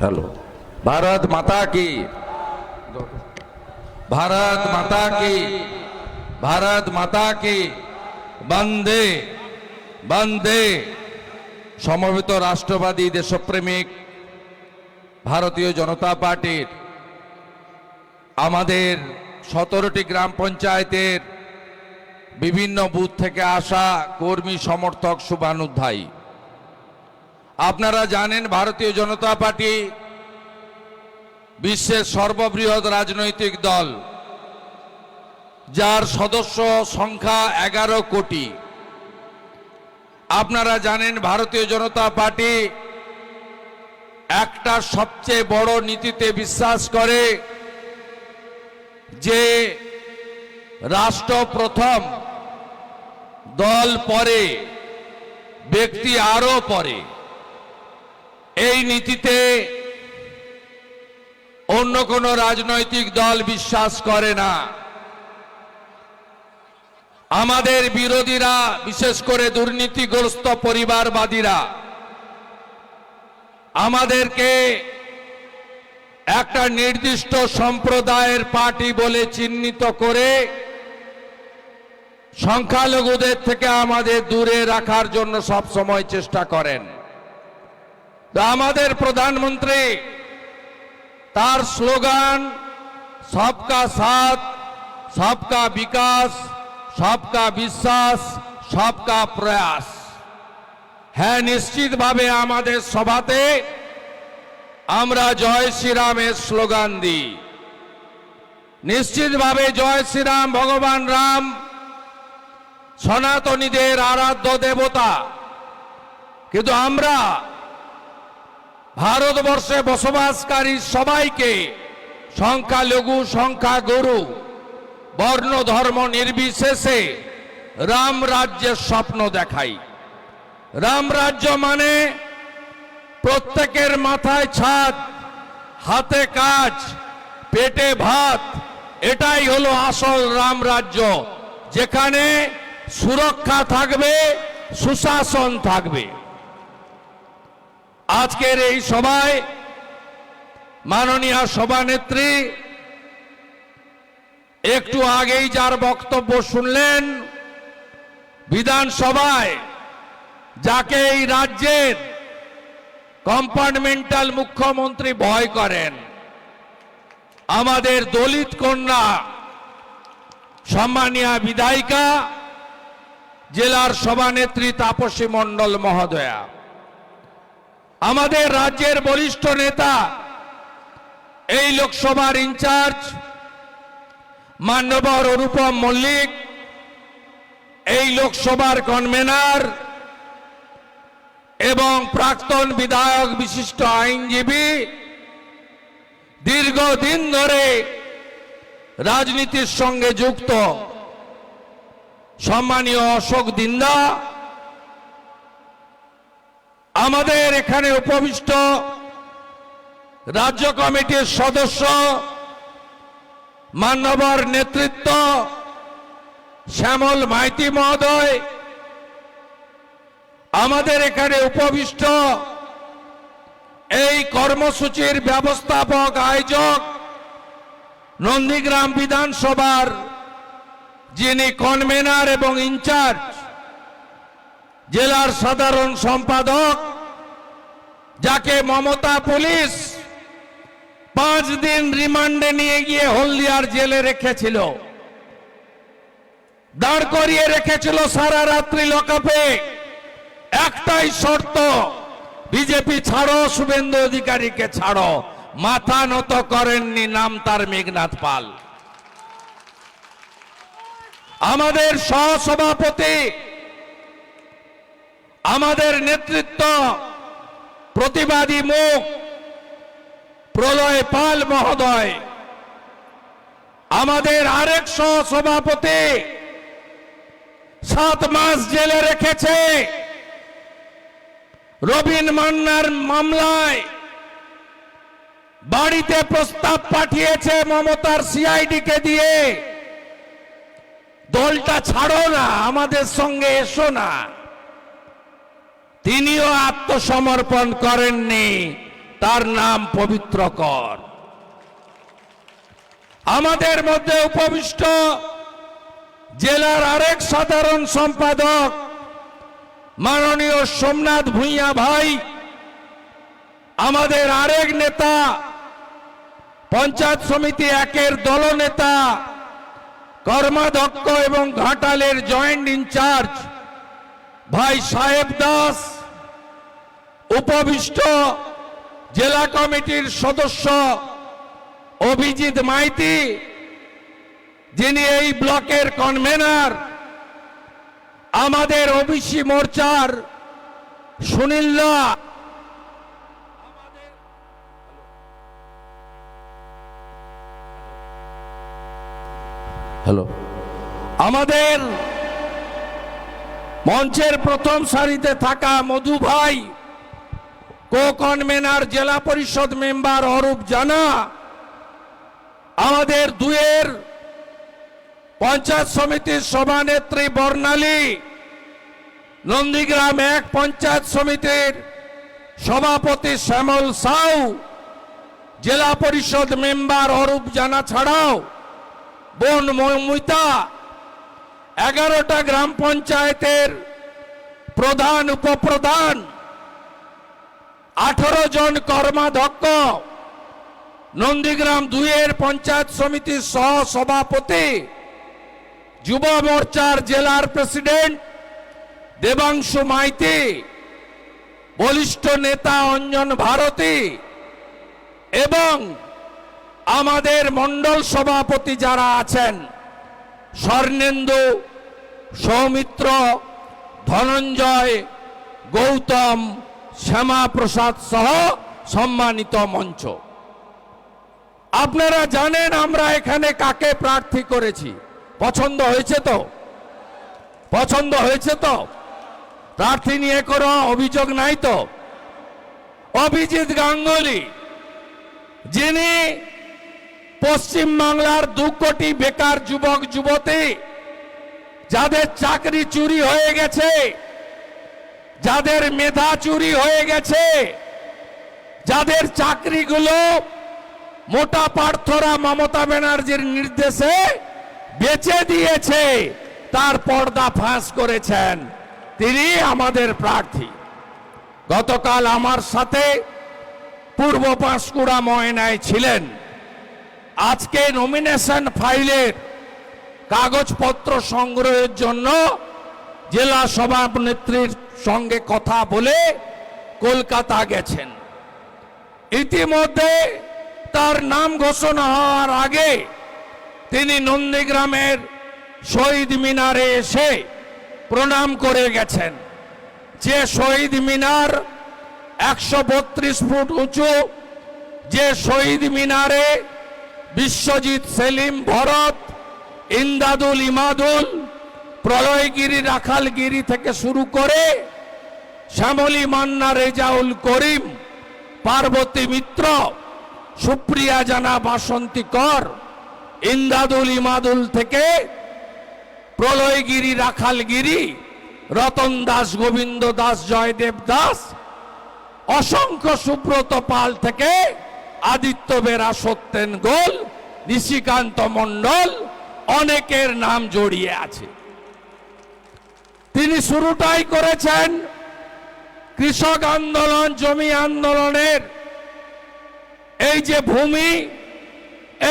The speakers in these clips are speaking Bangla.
হ্যালো ভারত মাতা কি? ভারত মাতা কি? ভারত মাতা কি? বন্দে বন্দে। সমবেত রাষ্ট্রবাদী দেশপ্রেমিক ভারতীয় জনতা পার্টির আমাদের সতেরোটি গ্রাম পঞ্চায়েতের বিভিন্ন বুথ থেকে আসা কর্মী সমর্থক শুভানুধ্যায়ী। আপনারা জানেন ভারতীয় জনতা পার্টি বিশ্বের সর্ববৃহৎ রাজনৈতিক দল, যার সদস্য সংখ্যা এগারো কোটি। আপনারা জানেন ভারতীয় জনতা পার্টি একটা সবচেয়ে বড় নীতিতে বিশ্বাস করে যে রাষ্ট্র প্রথম দল পরে, ব্যক্তি আরও পরে। এই নীতিতে অন্য কোন রাজনৈতিক দল বিশ্বাস করে না। আমাদের বিরোধীরা, বিশেষ করে দুর্নীতিগ্রস্ত পরিবারবাদীরা, আমাদেরকে একটা নির্দিষ্ট সম্প্রদায়ের পার্টি বলে চিহ্নিত করে সংখ্যালঘুদের থেকে আমাদের দূরে রাখার জন্য সব সময় চেষ্টা করেন। আমাদের প্রধানমন্ত্রী, তার স্লোগান, সবকা সাথ, সবকা বিকাশ, সবকা বিশ্বাস, সবকা প্রয়াস। হ্যাঁ নিশ্চিতভাবে আমাদের সভাতে আমরা জয় শ্রীরামের স্লোগান দিই। নিশ্চিতভাবে জয় শ্রীরাম, ভগবান রাম, সনাতনীদের আরাধ্য দেবতা। কিন্তু আমরা ভারতবর্ষে বসবাসকারী সবাইকে সংখ্যালঘু, সংখ্যাগুরু বর্ণ ধর্ম নির্বিশেষে রাম রাজ্যের স্বপ্ন দেখাই। রাম রাজ্য মানে প্রত্যেকের মাথায় ছাদ, হাতে কাজ, পেটে ভাত, এটাই হলো আসল রাম রাজ্য, যেখানে সুরক্ষা থাকবে, সুশাসন থাকবে। আজকের এই সভায় মাননীয় সভানেত্রী, একটু আগেই যার বক্তব্য শুনলেন, বিধানসভায় যাকে এই রাজ্যের কম্পার্টমেন্টাল মুখ্যমন্ত্রী ভয় করেন, আমাদের দলিত কন্যা, সম্মানীয় বিধায়িকা, জেলার সভানেত্রী তাপসী মণ্ডল মহোদয়া। আমাদের রাজ্যের বরিষ্ঠ নেতা, এই লোকসভার ইনচার্জ, মান্যবর অনুপম মল্লিক, এই লোকসভার কনভেনার এবং প্রাক্তন বিধায়ক বিশিষ্ট আইনজীবী, দীর্ঘদিন ধরে রাজনীতির সঙ্গে যুক্ত। সম্মানীয় অশোক দিন্দা আমাদের এখানে উপবিষ্ট রাজ্য কমিটির সদস্য, মান্যবর নেতৃত্ব, শ্যামল মাইতি মহোদয়, আমাদের এখানে উপবিষ্ট এই কর্মসূচির ব্যবস্থাপক আয়োজক নন্দীগ্রাম বিধানসভার যিনি কনভেনার এবং ইনচার্জ জেলার সাধারণ সম্পাদক যাকে মমতা পুলিশ পাঁচ দিন রিমান্ডে নিয়ে গিয়ে হলদিয়ার জেলে রেখেছিল। দাঁড় করিয়ে রেখেছিল সারা রাত্রি লকাপে একটাই শর্ত, বিজেপি ছাড়ো, শুভেন্দু অধিকারীকে ছাড়ো। মাথা নত করেননি নাম তার মেঘনাথ পাল। আমাদের সহসভাপতি, আমাদের নেতৃত্ব প্রতিবাদী মুখ, প্রলয় পাল মহোদয়। আমাদের আরেক সহসভাপতি সাত মাস জেলে রেখেছে। রবিন মান্নার মামলায় বাড়িতে প্রস্তাব পাঠিয়েছে মমতার সিআইডি কে দিয়ে। দলটা ছাড়ো না, আমাদের সঙ্গে এসো না। তিনিও আত্মসমর্পণ করেননি। তার নাম পবিত্র কর আমাদের মধ্যে উপবিষ্ট জেলার আরেক সাধারণ সম্পাদক মাননীয় সোমনাথ ভূঁইয়া ভাই, আমাদের আরেক নেতা, পঞ্চায়েত সমিতি একের দলনেতা, কর্মাধ্যক্ষ এবং ঘাটালের জয়েন্ট ইনচার্জ ভাই সাহেব দাস, উপবিষ্ট জেলা কমিটির সদস্য অভিজিৎ মাইতি, যিনি এই ব্লকের কনভেনার আমাদের ওবিসি মোর্চার সুনীল্লা হ্যালো। আমাদের মঞ্চের প্রথম সারিতে থাকা মধু ভাই কো কনভেনার জেলা পরিষদ মেম্বার অরূপ জানা। আমাদের দুয়ের পঞ্চায়েত সমিতির সভানেত্রী বর্ণালী, নন্দীগ্রাম এক পঞ্চায়েত সমিতির সভাপতি শ্যামল সাউ, জেলা পরিষদ মেম্বার অরূপ জানা ছাড়াও, বোন মমিতা এগারোটা গ্রাম পঞ্চায়েতের প্রধান, উপপ্রধান, আঠারো জন কর্মাধ্যক্ষ, নন্দীগ্রাম দুইয়ের পঞ্চায়েত সমিতির সহ সভাপতি যুব মোর্চার জেলার প্রেসিডেন্ট দেবাংশু মাইতি, বলিষ্ঠ নেতা অঞ্জন ভারতী এবং আমাদের মণ্ডল সভাপতি যারা আছেন। স্বর্ণেন্দু, সৌমিত্র, ধনঞ্জয়, গৌতম শ্যামা প্রসাদ সহ সম্মানিত মঞ্চ। আপনারা জানেন আমরা এখানে কাকে প্রার্থী করেছি? পছন্দ হয়েছে তো? পছন্দ হয়েছে তো? প্রার্থী নিয়ে কোনো অভিযোগ নাই তো? অভিজিৎ গাঙ্গুলি, যিনি পশ্চিম বাংলার দু কোটি বেকার যুবক, যুবতী, যাদের চাকরি চুরি হয়ে গেছে, যাদের মেধা চুরি হয়ে গেছে, যাদের চাকরিগুলো মোটা পার্থরা মমতা ব্যানার্জির নির্দেশে বেচে দিয়েছে, তার পর্দা ফাঁস করেছেন তিনি আমাদের প্রার্থী। গতকাল আমার সাথে পূর্ব পাঁশকুড়া ময়নায় ছিলেন। আজকে নমিনেশন ফাইলের কাগজপত্র সংগ্রহের জন্য জেলা সভানেত্রীর সঙ্গে কথা বলে কলকাতা গেছেন। ইতিমধ্যে তার নাম ঘোষণা হওয়ার আগে তিনি নন্দীগ্রামের শহীদ মিনারে এসে প্রণাম করে গেছেন। যে শহীদ মিনার একশো বত্রিশ ফুট উঁচু, যে শহীদ মিনারে বিশ্বজিৎ সেলিম ভরত, ইন্দাদুল ইমাদুল, প্রলয়গিরি রাখালগিরি থেকে শুরু করে শ্যামলী মান্না, রেজাউল করিম, পার্বতী মিত্র, সুপ্রিয়া জানা, বাসন্তী কর, ইন্দাদুল ইমাদুল থেকে প্রলয়গিরি রাখালগিরি, রতন দাস, গোবিন্দ দাস, জয়দেব দাস, অসংখ্য সুব্রত পাল থেকে আদিত্য বেরা সত্যেন গোল, নিশিকান্ত মণ্ডল, অনেকের নাম জড়িয়ে আছে। তিনি শুরুটাই করেছেন কৃষক আন্দোলন, জমি আন্দোলনের। এই যে ভূমি,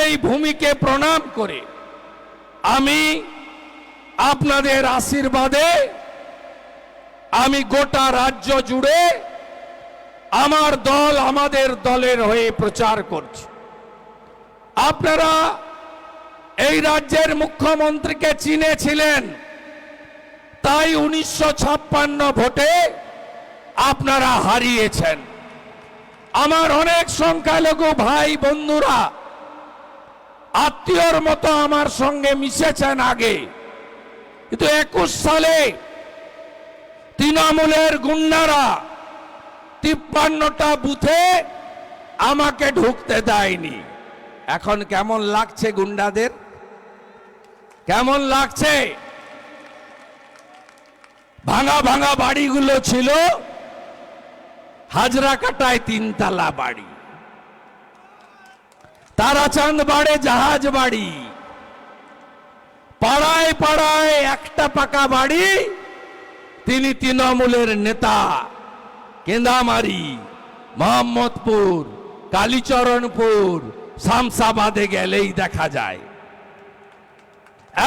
এই ভূমিকে প্রণাম করে আমি আপনাদের আশীর্বাদে আমি গোটা রাজ্য জুড়ে আমার দল আমাদের দলের হয়ে প্রচার করছে। আপনারা এই রাজ্যের মুখ্যমন্ত্রীকে চিনেছিলেন, তাই উনিশশো ছাপ্পান্ন ভোটে আপনারা হারিয়েছেন। আমার অনেক সংখ্যালঘু ভাই বন্ধুরা, আত্মীয়র মতো আমার সঙ্গে মিশেছেন আগে, কিন্তু একুশ সালে তৃণমূলের গুন্ডারা তিপ্পান্নটা বুথে আমাকে ঢুকতে দেয়নি। এখন কেমন লাগছে গুন্ডাদের? কেমন লাগছে? ভাঙা ভাঙা বাড়িগুলো ছিল, হাজরা কাটায় তিনতলা বাড়ি। তারাচাঁদ বাড়ে জাহাজ বাড়ি। পাড়ায় পাড়ায় একটা পাকা বাড়ি, তিনি তৃণমূলের নেতা। কেন্দামারি, মোহাম্মদপুর, কালীচরণপুর, শামসাবাদে গেলেই দেখা যায়।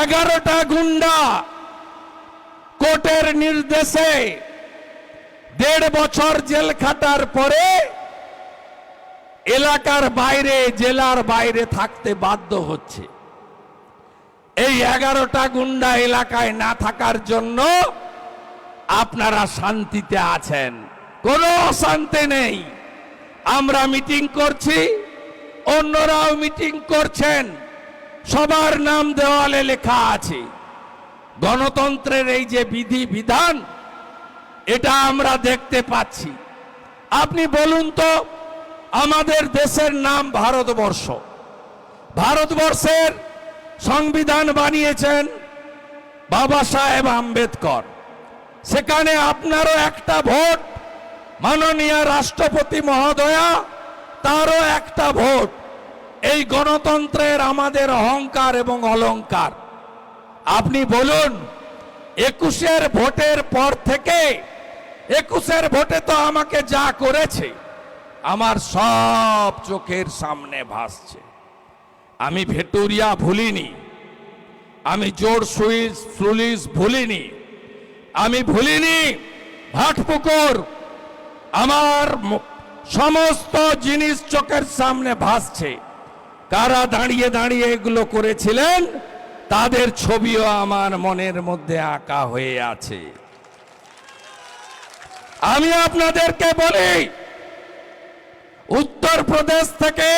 এগারোটা গুন্ডা কোর্টের নির্দেশে দেড় বছর জেল খাটার পরে এলাকার বাইরে, জেলার বাইরে থাকতে বাধ্য হচ্ছে। এই এগারোটা গুন্ডা এলাকায় না থাকার জন্য আপনারা শান্তিতে আছেন। কোনো অশান্তি নেই। আমরা মিটিং করছি, অন্যরাও মিটিং করছেন। সবার নাম দেওয়ালে লেখা আছে, গণতন্ত্রের এই যে বিধি বিধান, এটা আমরা দেখতে পাচ্ছি। আপনি বলুন তো, আমাদের দেশের নাম ভারতবর্ষ। ভারতবর্ষের সংবিধান বানিয়েছেন বাবা সাহেব আম্বেদকর। সেখানে আপনারও একটা ভোট মাননীয় রাষ্ট্রপতি মহোদয়া, তারও একটা ভোট, এই গণতন্ত্রের আমাদের অহংকার এবং অলংকার। আপনি বলুন, একুশের ভোটের পর থেকে, একুশের ভোটে তো আমাকে যা করেছে, আমার সব চোখের সামনে ভাসছে। আমি ভেটুরিয়া ভুলিনি, আমি জোর সুইচ পুলিশ ভুলিনি, আমি ভুলিনি ভাটপুকুর আমার সমস্ত জিনিস চোখের সামনে ভাসছে। কারা দাঁড়িয়ে দাঁড়িয়ে এগুলো করেছিলেন, তাদের ছবিও আমার মনের মধ্যে আঁকা হয়ে আছে। আমি আপনাদেরকে বলি, উত্তরপ্রদেশ থেকে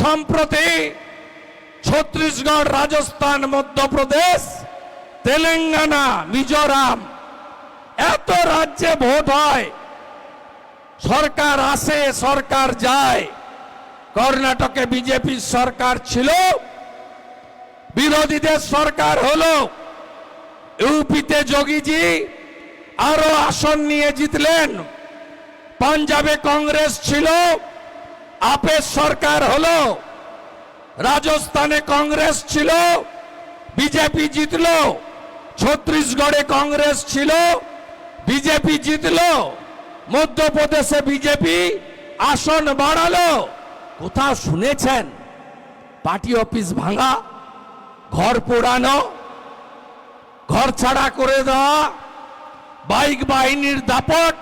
সম্প্রতি ছত্তিশগড়, রাজস্থান, মধ্যপ্রদেশ, তেলেঙ্গানা, মিজোরাম, এত রাজ্যে ভোট হয়। সরকার আসে, সরকার যায়। কর্ণাটকে বিজেপির সরকার ছিল, বিরোধীদের সরকার হলো। ইউপিতে যোগীজি আরও আসন নিয়ে জিতলেন। পাঞ্জাবে কংগ্রেস ছিল, আপের সরকার হলো। রাজস্থানে কংগ্রেস ছিল, বিজেপি জিতল। ছত্তিশগড়ে কংগ্রেস ছিল, বিজেপি জিতল। মধ্যপ্রদেশে বিজেপি আসন বাড়ালো। কোথাও শুনেছেন? পার্টি অফিস ভাঙা, ঘর পোড়ানো, ঘর ছাড়া করে দেওয়া, বাইক বাহিনীর দাপট,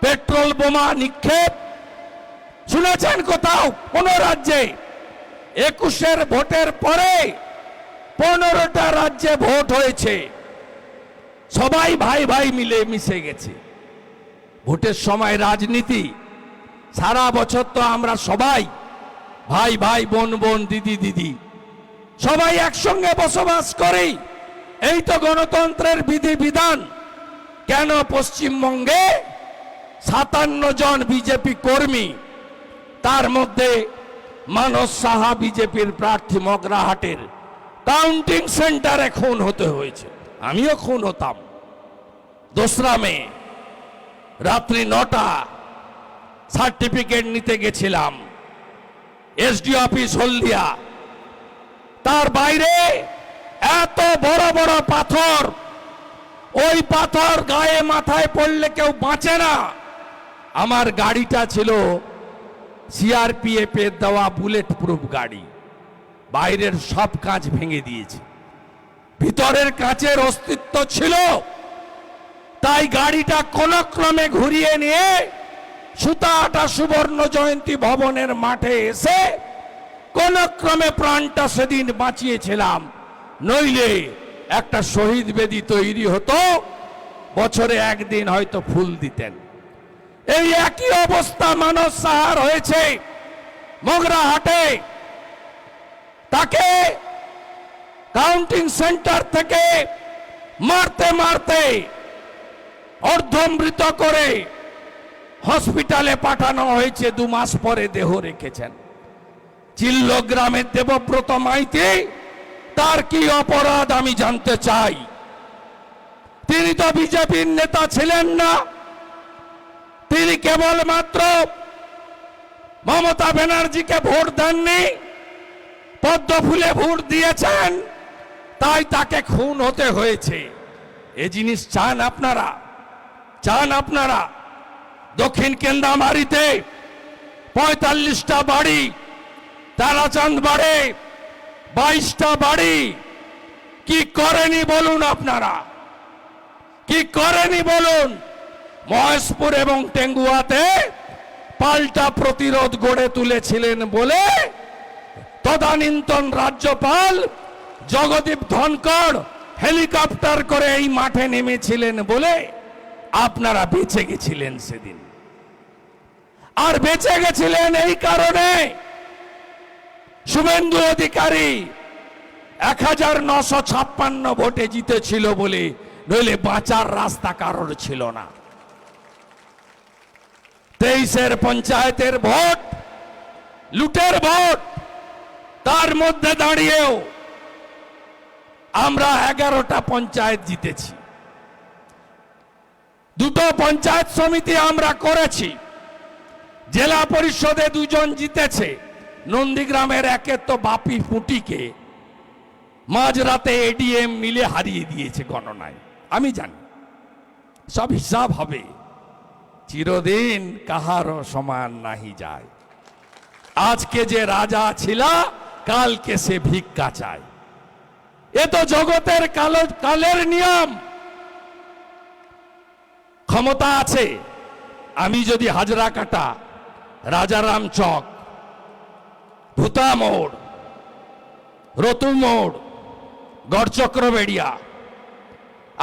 পেট্রোল বোমা নিক্ষেপ। শুনেছেন কোথাও? কোন রাজ্যে। একুশের ভোটের পরে পনেরোটা রাজ্যে ভোট হয়েছে। সবাই ভাই ভাই মিলে মিশে গেছে। ভোটের সময় রাজনীতি। সারা বছর তো আমরা সবাই ভাই ভাই, বোন বোন, দিদি দিদি, সবাই একসঙ্গে বসবাস করি। এই তো গণতন্ত্রের বিধি বিধান। কেন পশ্চিমবঙ্গে সাতান্ন জন বিজেপি কর্মী, তার মধ্যে মানস সাহা বিজেপির প্রার্থী মগরাহাটের কাউন্টিং সেন্টারে খুন হতে হয়েছে। আমিও খুন হতাম। দোসরা মে রাত্রি নটা সার্টিফিকেট নিতে গেছিলাম। SD office Haldia. তার বাইরে এত বড় বড় পাথর, ওই পাথর গায়ে মাথায় পড়লে কেউ বাঁচে না। আমার গাড়িটা ছিল সিআরপিএফ এর দেওয়া বুলেট প্রুফ গাড়ি। বাইরের সব কাঁচ ভেঙে দিয়েছে। ভিতরের কাঁচের অস্তিত্ব ছিল তাই গাড়িটা কোনক্রমে ঘুরিয়ে নিয়ে সুতাহাটা সুবর্ণ জয়ন্তী ভবনের মাঠে এসে কোনক্রমে প্রাণটা সেদিন বাঁচিয়েছিলাম। নইলে একটা শহীদ বেদি তৈরি হতো, বছরে একদিন হয়তো ফুল দিতেন। এই একই অবস্থা মানস সাহার হয়েছে মগরাহাটে তাকে কাউন্টিং সেন্টার থেকে মারতে মারতে অর্ধমৃত করে হসপিটালে পাঠানো হয়েছে, দু মাস পরে দেহ রেখেছেন। চিল্ল গ্রামের দেবব্রত মাইতি, তার কি অপরাধ আমি জানতে চাই? তিনি তো বিজেপির নেতা ছিলেন না। তিনি কেবলমাত্র মমতা ব্যানার্জিকে ভোট দেননি, পদ্ম ফুলে ভোট দিয়েছেন, তাই তাকে খুন হতে হয়েছে। এ জিনিস চান আপনারা? চান আপনারা। দক্ষিণ কেন্দামারিতে পঁয়তাল্লিশটা বাড়ি, তারাচাঁদ বাড়ে, বাইশটা বাড়ি। কি করেনি বলুন আপনারা? কি করেনি বলুন? মহেশপুর এবং টেঙ্গুয়াতে পাল্টা প্রতিরোধ গড়ে তুলেছিলেন বলে তদানীন্তন রাজ্যপাল জগদীপ ধনকর হেলিকপ্টার করে এই মাঠে নেমেছিলেন বলে আপনারা বেঁচে গেছিলেন সেদিন। আর বেঁচে গেছিলেন এই কারণে শুভেন্দু অধিকারী এক হাজার নশো ছাপ্পান্ন ভোটে জিতেছিল বলে নইলে বাঁচার রাস্তা কারোর ছিল না। তেইশের পঞ্চায়েতের ভোট, লুটের ভোট, তার মধ্যে দাঁড়িয়েও আমরা এগারোটা পঞ্চায়েত জিতেছি। দুটো পঞ্চায়েত সমিতি আমরা করেছি। জেলা পরিষদে দুজন জিতেছে। নন্দীগ্রামের একের তো বাপি ফুটিকে মাঝরাতে এডিএম মিলে হারিয়ে দিয়েছে গণনায়। আমি জানি। সব হিসাব হবে। চিরদিন কাহারও সমান নাহি যায়। আজকে যে রাজা ছিল, কালকে সে ভিক্ষা চায়। এ তো জগতের কালো, কালের নিয়ম। ক্ষমতা আছে। আমি যদি হাজরা কাটা রাজারাম চক, ভূতা মোড় রতু মোড় গড়চক্র বেড়িয়া,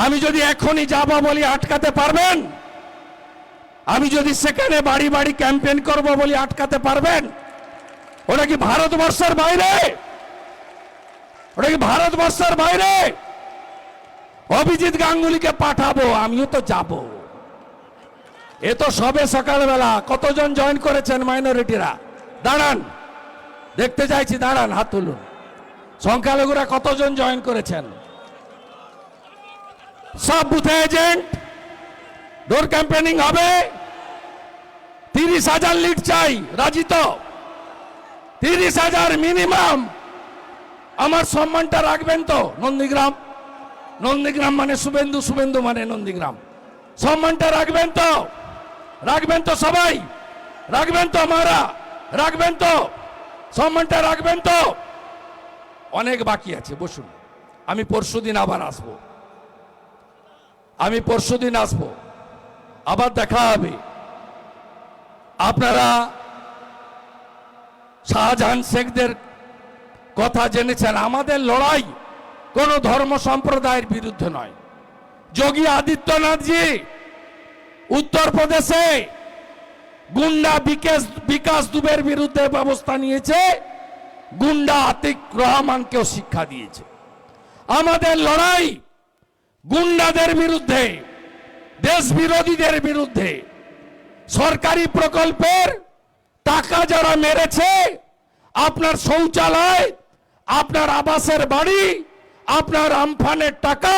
আমি যদি এখনই যাব বলি আটকাতে পারবেন? আমি যদি সেখানে বাড়ি বাড়ি ক্যাম্পেন করব বলি আটকাতে পারবেন? ওটা কি ভারতবর্ষের বাইরে? ওটা কি ভারতবর্ষের বাইরে? অভিজিৎ গাঙ্গুলিকে পাঠাবো, আমিও তো যাব। এ তো সবে সকালবেলা। কতজন জয়েন করেছেন মাইনরিটিরা দাঁড়ান। দেখতে চাইছি, দাঁড়ান, হাত তুলুন। সংখ্যালঘুরা কতজন জয়েন করেছেন? সব বুথে এজেন্ট ডোর ক্যাম্পেনিং হবে? তিরিশ হাজার লিড চাই, রাজি তো? তিরিশ হাজার মিনিমাম আমার সম্মানটা রাখবেন তো? নন্দীগ্রাম। নন্দীগ্রাম মানে শুভেন্দু শুভেন্দু মানে নন্দীগ্রাম। সম্মানটা রাখবেন তো? রাখবেন তো সবাই, রাখবেন তো আমারা রাখবেন তো, সম্মানটা রাখবেন তো। অনেক বাকি আছে, বসুন। আমি পরশুদিন আবার আসব। আমি পরশুদিন আসব। আবার দেখা হবে। আপনারা শাহজাহান শেখদের কথা জেনেছেন, আমাদের লড়াই কোন ধর্ম সম্প্রদায়ের বিরুদ্ধে নয়। যোগী আদিত্যনাথজি উত্তরপ্রদেশে গুন্ডা বিকাশ বিকাশ দুবের বিরুদ্ধে ব্যবস্থা নিয়েছে। গুন্ডা আতিক রহমানকেও শিক্ষা দিয়েছে। আমাদের লড়াই গুন্ডাদের বিরুদ্ধে দেশ বিরোধীদের বিরুদ্ধে। সরকারি প্রকল্পের টাকা যারা মেরেছে, আপনার শৌচালয়, আপনার আবাসের বাড়ি, আপনার আমফানের টাকা,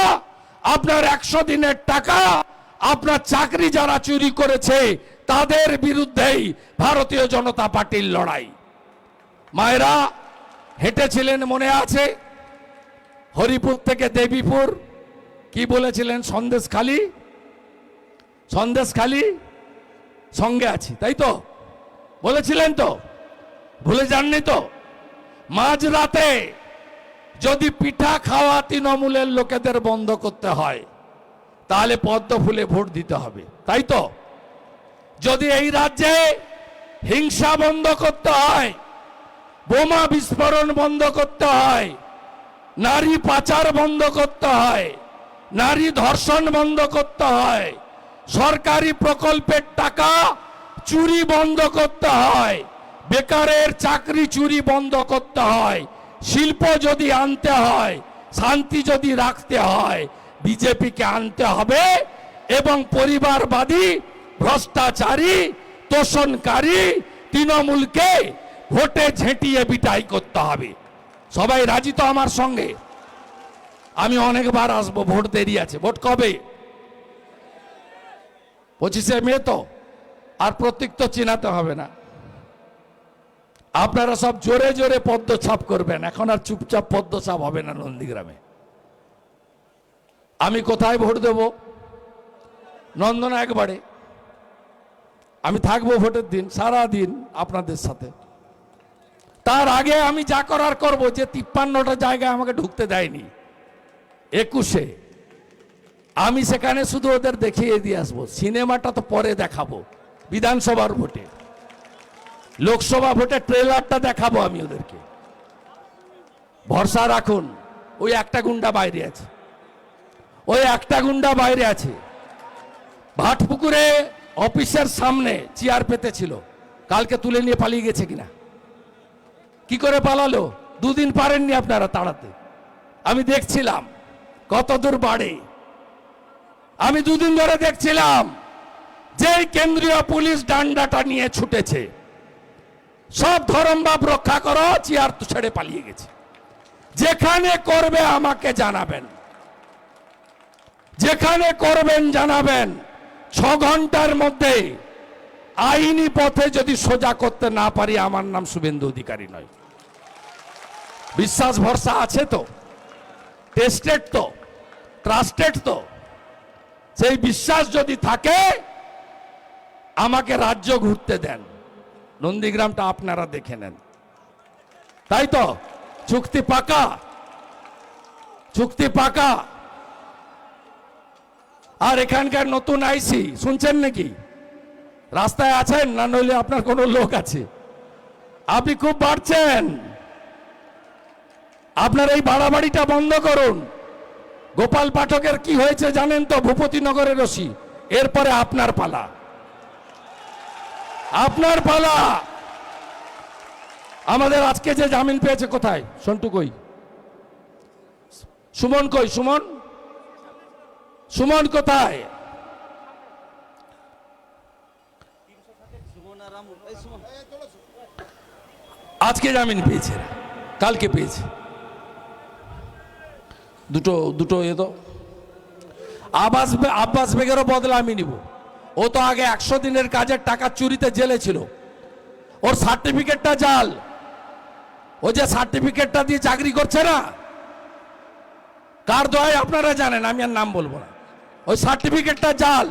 আপনার একশো দিনের টাকা আপনার চাকরি যারা চুরি করেছে, তাদের বিরুদ্ধেই ভারতীয় জনতা পার্টির লড়াই। মায়েরা, হেঁটেছিলেন মনে আছে? হরিপুর থেকে দেবীপুর, কি বলেছিলেন সন্দেশ খালি সন্দেশ খালি সঙ্গে আছি, তাই তো? বলেছিলেন তো? ভুলে যাননি তো? মাঝরাতে যদি পিঠা খাওয়া তৃণমূলের লোকেদের বন্ধ করতে হয় তাহলে পদ্ম ফুলে ভোট দিতে হবে, তাই তো? যদি এই রাজ্যে হিংসা বন্ধ করতে হয়, বোমা বিস্ফোরণ বন্ধ করতে হয়, নারী পাচার বন্ধ করতে হয়, নারী ধর্ষণ বন্ধ করতে হয়, সরকারি প্রকল্পের টাকা চুরি বন্ধ করতে হয়, বেকারের চাকরি চুরি বন্ধ করতে হয়, শিল্প যদি আনতে হয়, শান্তি যদি রাখতে হয় বিজেপিকে আনতে হবে এবং পরিবারবাদী, ভ্রষ্টাচারী, তোষণকারী তৃণমূলকে ভোটে ঝেঁটিয়ে বিটাই করতে হবে। সবাই রাজি তো আমার সঙ্গে? আমি অনেকবার আসব, ভোট দেরি আছে। ভোট কবে? পঁচিশে মে তো, আর প্রতীক তো চিনাতে হবে না। আপনারা সব জোরে জোরে পদ্মছাপ করবেন, এখন আর চুপচাপ পদ্মছাপ হবে না নন্দীগ্রামে। আমি কোথায় ভোট দেব? নন্দনা একবারে। আমি থাকব ভোটের দিন সারা দিন আপনাদের সাথে। তার আগে আমি যা করার করব, যে তিপ্পান্নটা জায়গায় আমাকে ঢুকতে দেয়নি। একুশে, আমি সেখানে শুধু ওদের দেখিয়ে দিয়ে আসব। সিনেমাটা তো পরে দেখাবো, বিধানসভার ভোটে। লোকসভা ভোটে ট্রেলারটা দেখাবো আমি ওদেরকে। ভরসা রাখুন, ওই একটা গুন্ডা বাইরে আছে। ওই একটা গুন্ডা বাইরে আছে। ভাটপুকুরে অফিসের সামনে চেয়ার পেতে ছিল কালকে তুলে নিয়ে পালিয়ে গেছে কিনা। কি করে পালালো? দুদিন পারেননি আপনারা তাড়াতে। আমি দেখছিলাম কত দূর বাড়ে। আমি দুদিন ধরে দেখছিলাম যে কেন্দ্রীয় পুলিশ ডান্ডাটা নিয়ে ছুটেছে। সব ধরমবাব রক্ষা করো, চেয়ার ছেড়ে পালিয়ে গেছে। যেখানে করবে আমাকে জানাবেন। যেখানে করবেন জানাবেন। ছ ঘণ্টার মধ্যে আইনি পথে যদি সোজা করতে না পারি, আমার নাম শুভেন্দু অধিকারী নয়। বিশ্বাস ভরসা আছে তো? টেস্টেড তো? ট্রাস্টেড তো? সেই বিশ্বাস যদি থাকে, আমাকে রাজ্য ঘুরতে দেন। নন্দীগ্রামটা আপনারা দেখে নেন। তাই তো? চুক্তি পাকা? চুক্তি পাকা? আর এখানকার নতুন আইসি, শুনছেন নাকি? রাস্তায় আছেন না নইলে আপনার কোনো লোক আছে? আপনি খুব বাড়ছেন। আপনার এই বাড়াবাড়িটা বন্ধ করুন। গোপাল পাঠকের কি হয়েছে জানেন তো? ভূপতিনগরের রশি এরপরে আপনার পালা। আপনার পালা। আমাদের আজকে যে জামিন পেয়েছে কোথায়? সন্টু কই? সুমন কই? সুমন? সুমন কোথায়? আজকে জামিন পেয়েছে, কালকে পেয়েছে। দুটো দুটো এ তো। আব্বাস আব্বাস বেগেরও বদলা আমি নিব। ও তো আগে একশো দিনের কাজের টাকা চুরিতে জেলে ছিল। ওর সার্টিফিকেটটা জাল। ও যে সার্টিফিকেটটা দিয়ে চাকরি করছে না? কার দয় আপনারা জানেন, আমি আর নাম বলব না। ওই সার্টিফিকেটটা জাল।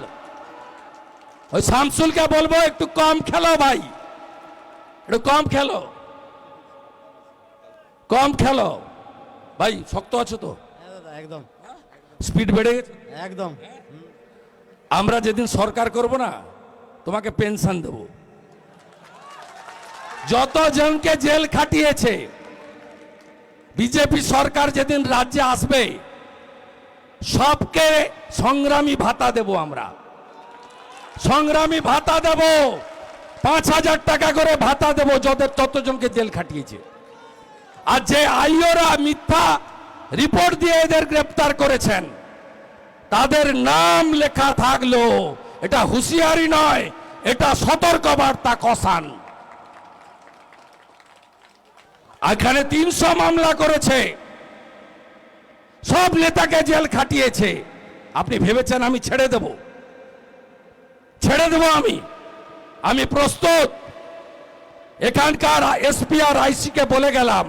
ওই শামসুলকে বলব একটু কম খেলো ভাই। একটু কম খেলো। কম খেলো। ভাই শক্ত আছো তো? হ্যাঁ একদম। স্পিড বেড়ে গেছে? একদম। আমরা যেদিন সরকার করব না তোমাকে পেনশন দেব। যত জনকে জেল খাটিয়েছে বিজেপি সরকার যেদিন রাজ্যে আসবে সবকে সংগ্রামী ভাতা দেব আমরা। সংগ্রামী ভাতা দেব। পাঁচ হাজার টাকা করে ভাতা দেব যদের ততজনকে জেল খাটিয়েছে। আর যে আইওরা মিথ্যা রিপোর্ট দিয়ে এদের গ্রেপ্তার করেছেন, তাদের নাম লেখা থাকল, এটা হুঁশিয়ারি নয়, এটা সতর্ক বার্তা কসান এখানে তিনশো মামলা করেছে। সব নেতাকে জেল খাটিয়েছে। আপনি ভেবেছেন আমি ছেড়ে দেব? ছেড়ে দেব আমি? আমি প্রস্তুত। এখানকার এসপি আর আইসিকে বলে গেলাম,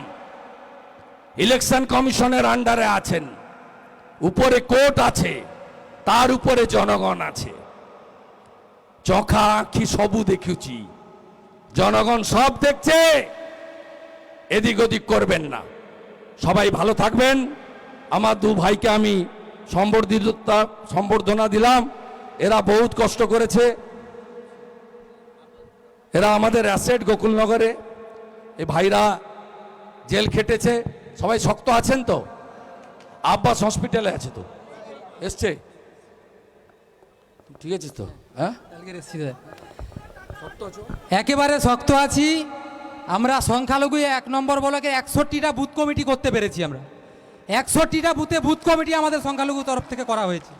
ইলেকশন কমিশনের আন্ডারে আছেন, উপরে কোর্ট আছে, তার উপরে জনগণ আছে। চোখা আখি সবু দেখুছি, জনগণ সব দেখছে, এদিক ওদিক করবেন না। সবাই ভালো থাকবেন। আমার দু ভাইকে আমি সম্বর্ধিতা, সম্বর্ধনা দিলাম। এরা বহুত কষ্ট করেছে। এরা আমাদের অ্যাসেট গোকুলনগরে। এই ভাইরা জেল খেটেছে। সবাই শক্ত আছেন তো? আব্বাস হসপিটালে আছে তো? এসছে? ঠিক আছে তো? হ্যাঁ? একেবারে শক্ত আছি। আমরা সংখ্যালঘু এক নম্বর বলকে একষট্টিটা বুথ কমিটি করতে পেরেছি আমরা। একষট্টিটা বুথে বুথ কমিটি আমাদের সংখ্যালঘু তরফ থেকে করা হয়েছে।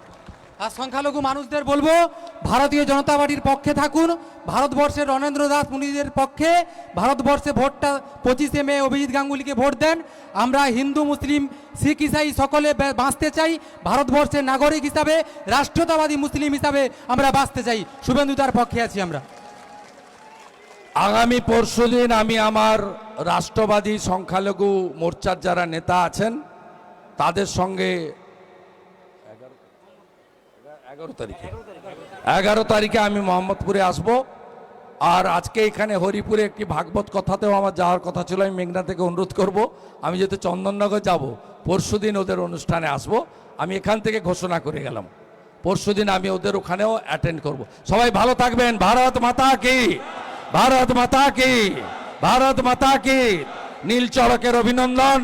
আর সংখ্যালঘু মানুষদের বলব, ভারতীয় জনতা পার্টির পক্ষে থাকুন। ভারতবর্ষের রণেন্দ্র দাস মুনিদের পক্ষে ভারতবর্ষে ভোটটা পঁচিশে মে অভিজিৎ গাঙ্গুলিকে ভোট দেন। আমরা হিন্দু, মুসলিম, শিখ, ইসাই সকলে বাঁচতে চাই। ভারতবর্ষের নাগরিক হিসাবে, রাষ্ট্রতাবাদী মুসলিম হিসাবে আমরা বাঁচতে চাই। শুভেন্দু তার পক্ষে আছি আমরা। আগামী পরশুদিন আমি আমার রাষ্ট্রবাদী সংখ্যালঘু মোর্চার যারা নেতা আছেন তাদের সঙ্গে এগারো তারিখে। এগারো তারিখে আমি মোহাম্মদপুরে আসব। আর আজকে এখানে হরিপুরে একটি ভাগবত কথাতেও আমার যাওয়ার কথা ছিল আমি মেঘনা থেকে অনুরোধ করব। আমি যেহেতু চন্দননগর যাব পরশুদিন ওদের অনুষ্ঠানে আসব। আমি এখান থেকে ঘোষণা করে গেলাম। পরশুদিন আমি ওদের ওখানেও অ্যাটেন্ড করব। সবাই ভালো থাকবেন। ভারত মাতা কি? ভারত মাতা কি? ভারত মাতা কি? নীল চড়কের অভিনন্দন।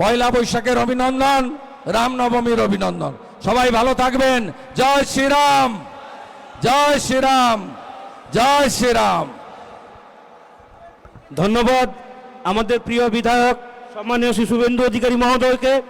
পয়লা বৈশাখের অভিনন্দন, রামনবমীর অভিনন্দন। সবাই ভালো থাকবেন। জয় শ্রীরাম। জয় শ্রীরাম। জয় শ্রীরাম। ধন্যবাদ। আমাদের প্রিয় বিধায়ক, সম্মানীয় শিশুবেন্দু অধিকারী মহোদয়কে।